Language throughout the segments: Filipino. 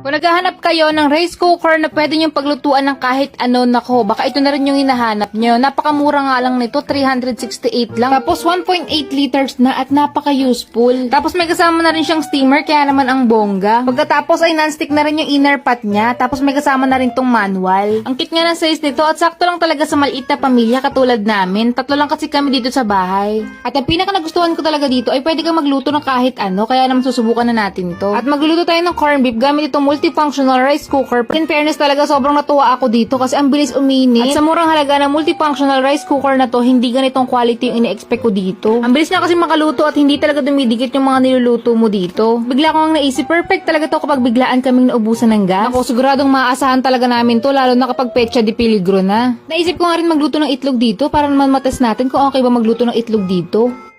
Kung naghahanap kayo ng rice cooker na pwede nyo paglutuan ng kahit ano, nako, baka ito na rin yung hinahanap nyo. Napakamura nga lang nito, 368 lang. Tapos 1.8 liters na at napaka-useful. Tapos may kasama na rin siyang steamer, kaya naman ang bongga. Pagkatapos ay non-stick na rin yung inner pot niya, tapos may kasama na rin tong manual. Ang cute nga ng size nito at sakto lang talaga sa maliit na pamilya katulad namin. Tatlo lang kasi kami dito sa bahay. At ang pinaka nagustuhan ko talaga dito ay pwede kang magluto ng kahit ano, kaya naman susubukan na natin to. At magluluto tayo ng corned beef gamit itong multifunctional rice cooker. In fairness talaga sobrang natuwa ako dito kasi ang bilis uminit. At sa murang halaga ng multifunctional rice cooker na to, hindi ganitong quality yung ine-expect ko dito. Ang bilis na kasi makaluto at hindi talaga dumidikit yung mga niluluto mo dito. Bigla ko ang naisip, perfect talaga to kapag biglaan kaming naubusan ng gas. Ako, siguradong maaasahan talaga namin to, lalo na kapag petsa di peligro na. Naisip ko nga rin magluto ng itlog dito para naman matest natin kung okay ba magluto ng itlog dito.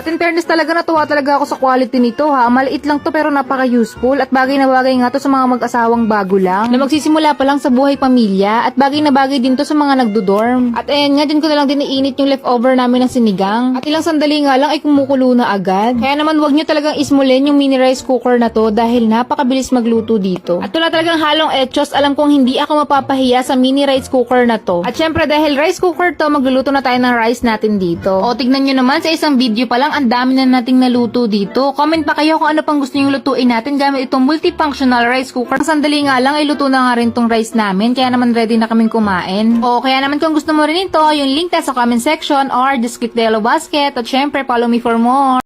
At in fairness talaga natuwa talaga ako sa quality nito ha. Maliit lang to pero napaka-useful at bagay na bagay nga to sa mga mag-asawang bago lang na magsisimula pa lang sa buhay pamilya at bagay na bagay din to sa mga nagdo-dorm. At ayan nga, dyan ko na lang din iinit yung leftover namin ng sinigang. At ilang sandali nga lang ay kumukulo na agad. Kaya naman wag nyo talagang ismulin yung mini rice cooker na to dahil napakabilis magluto dito. At wala talagang halong etchos, alam kong hindi ako mapapahiya sa mini rice cooker na to. At syempre dahil rice cooker to, magluluto na tayo ng rice natin dito. O tignan nyo naman sa isang video pa lang, ang dami na nating naluto dito. Comment pa kayo kung ano pang gusto nyo lutuin natin gamit itong multifunctional rice cooker. Sandali nga lang, ay luto na nga rin tong rice namin, kaya naman ready na kaming kumain. O kaya naman kung gusto mo rin ito, yung link sa comment section or just click the yellow basket at syempre follow me for more.